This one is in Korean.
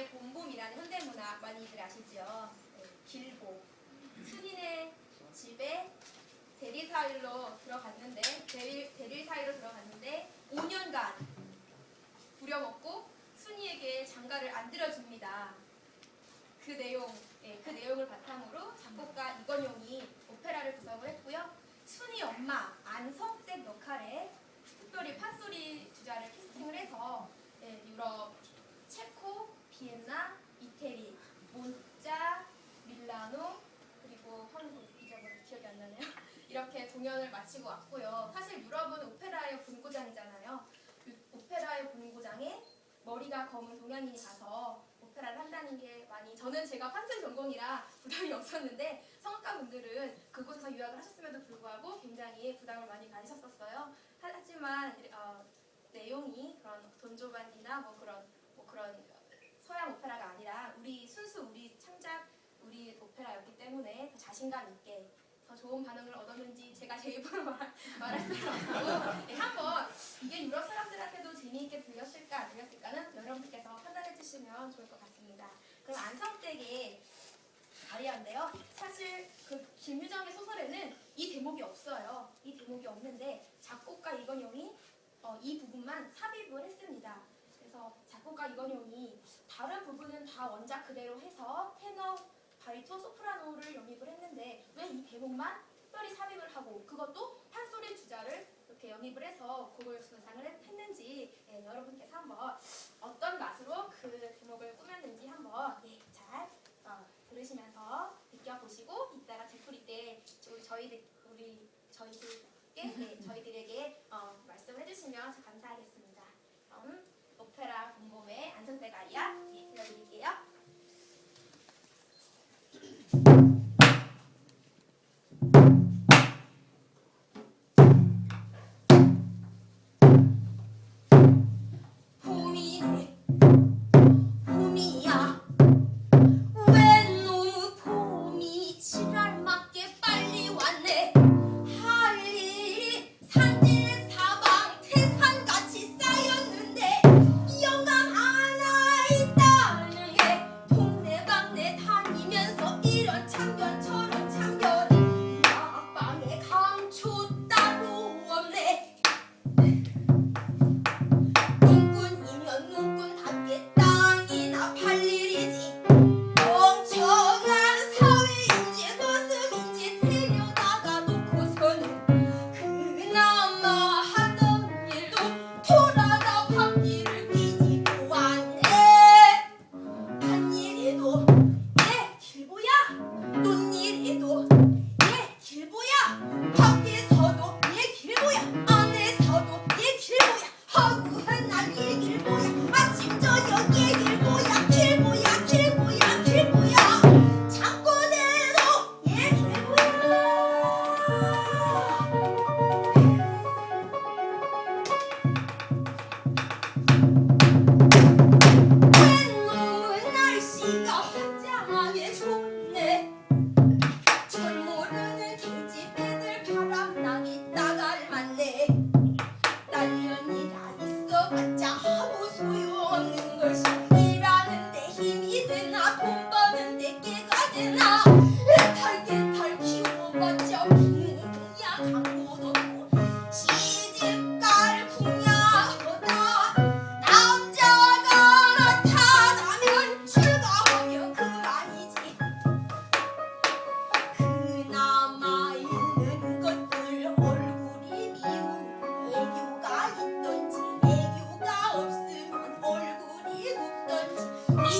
오페라의 봄봄이라는 현대문학 많이들 아시죠? 네, 길고 순인의 집에 대리사일로 들어갔는데 대리, 대리사일로 들어갔는데 5년간 부려먹고 순이에게 장가를 안 들어줍니다. 그 내용, 예, 그 내용을 바탕으로 작곡가 이건용이 오페라를 구성을 했고요. 순이 엄마 안성댁 역할에 특별히 판소리 주자를 캐스팅을 해서 예, 유럽, 체코, 비엔나, 이태리, 몬자, 밀라노 그리고 한국 잊어버려 기억이 안 나네요. 이렇게 공연을 마치고 왔고요. 사실 유럽은 오페라의 본고장이잖아요. 유- 오페라의 본고장에 머리가 검은 동양인이 가서 오페라를 한다는 게 많이 저는 제가 판소리 전공이라 부담이 없었는데 성악가 분들은 그곳에서 유학을 하셨음에도 불구하고 굉장히 부담을 많이 가지셨었어요. 하- 하지만 어, 내용이 그런 돈조반이나 뭐 그런 뭐 그런 서양 오페라가 아니라 우리 순수 우리 창작 우리 오페라였기 때문에 더 자신감 있게 더 좋은 반응을 얻었는지 제가 제 입으로 말, 말할 수는 없고 네, 한번 이게 유럽 사람들한테도 재미있게 들렸을까 안 들렸을까는 여러분께서 판단해 주시면 좋을 것 같습니다. 그럼 안성댁의 아리아인데요. 사실 그 김유정의 소설에는 이 대목이 없어요. 이 대목이 없는데 작곡가 이건용이 어, 이 부분만 삽입을 했습니다. 그래서 작곡가 이건용이 다른 부분은 다 원작 그대로 해서 테너, 바리톤, 소프라노를 영입을 했는데 왜 이 대목만 특별히 삽입을 하고 그것도 판소리 주자를 이렇게 영입을 해서 곡을 구상을 했- 했는지 예, 여러분께서 한번 어떤 맛으로 그 대목을 꾸몄는지 한번 예, 잘 어, 들으시면서 느껴보시고 이따가 뒤풀이 때 우리 저희들 우리 저희들께 네, 저희들에게 어, 말씀해 주시면 저 감사하겠습니다. 다음 오페라 공범의 안성백 아리아 예, 들려드릴게요. 分呐、一直不。Yeah.